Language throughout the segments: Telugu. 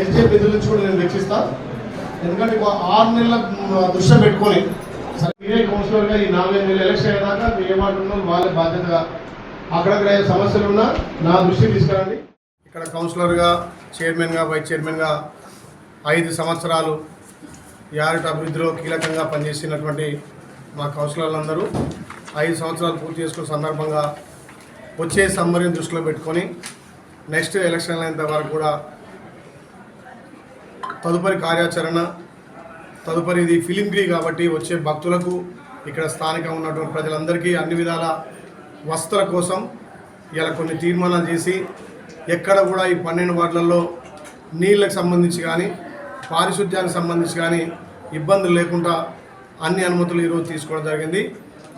ఎస్జేపీ విధుల నుంచి కూడా నేను వెచ్చిస్తా. ఎందుకంటే ఆరు నెలల దృశ్యం పెట్టుకొని మీరే కౌన్సిలర్గా ఈ నాలుగు నెలలు ఎలక్షన్ అయ్యేదాకా మీ ఏమాటున్నారు వాళ్ళ బాధ్యతగా అక్కడక్కడ సమస్యలు ఉన్నా నా దృష్టి తీసుకురండి. ఇక్కడ కౌన్సిలర్గా చైర్మన్గా వైస్ చైర్మన్గా ఐదు సంవత్సరాలు యారిట అభివృద్ధిలో కీలకంగా పనిచేసినటువంటి మా కౌన్సిలర్లందరూ ఐదు సంవత్సరాలు పూర్తి చేసుకున్న సందర్భంగా వచ్చే సమ్మర్ని దృష్టిలో పెట్టుకొని నెక్స్ట్ ఎలక్షన్ అయినంత వరకు కూడా తదుపరి కార్యాచరణ తదుపరి ఇది ఫిలింగ్రీ కాబట్టి వచ్చే భక్తులకు ఇక్కడ స్థానికంగా ఉన్నటువంటి ప్రజలందరికీ అన్ని విధాల వస్తువుల కోసం ఇలా కొన్ని తీర్మానాలు చేసి ఎక్కడ కూడా ఈ పన్నెండు వార్డులలో నీళ్ళకి సంబంధించి కానీ పారిశుద్ధ్యానికి సంబంధించి కానీ ఇబ్బందులు లేకుండా అన్ని అనుమతులు ఈరోజు తీసుకోవడం జరిగింది.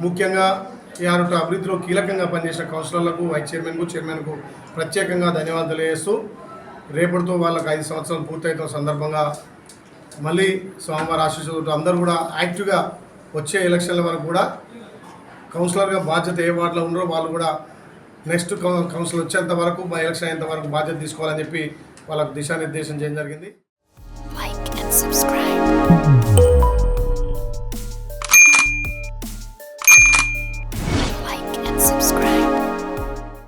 ముఖ్యంగా ఈ ఆరు అభివృద్ధిలో కీలకంగా పనిచేసిన కౌన్సిలర్లకు వైస్ చైర్మన్కు చైర్మన్కు ప్రత్యేకంగా ధన్యవాదాలు తెలియజేస్తూ రేపటితో వాళ్ళకి ఐదు సంవత్సరాలు పూర్తయితున్న సందర్భంగా మళ్ళీ స్వామివారి ఆశీస్సులతో అందరూ కూడా యాక్టివ్గా వచ్చే ఎలక్షన్ల వరకు కూడా కౌన్సిలర్గా బాధ్యత ఏ వార్డులో ఉన్నారో వాళ్ళు కూడా నెక్స్ట్ కౌన్సిల్ వచ్చేంత వరకు మా ఎలక్షన్ అయ్యేంత వరకు బాధ్యత తీసుకోవాలని చెప్పి వాళ్ళకు దిశానిర్దేశం చేయడం జరిగింది. లైక్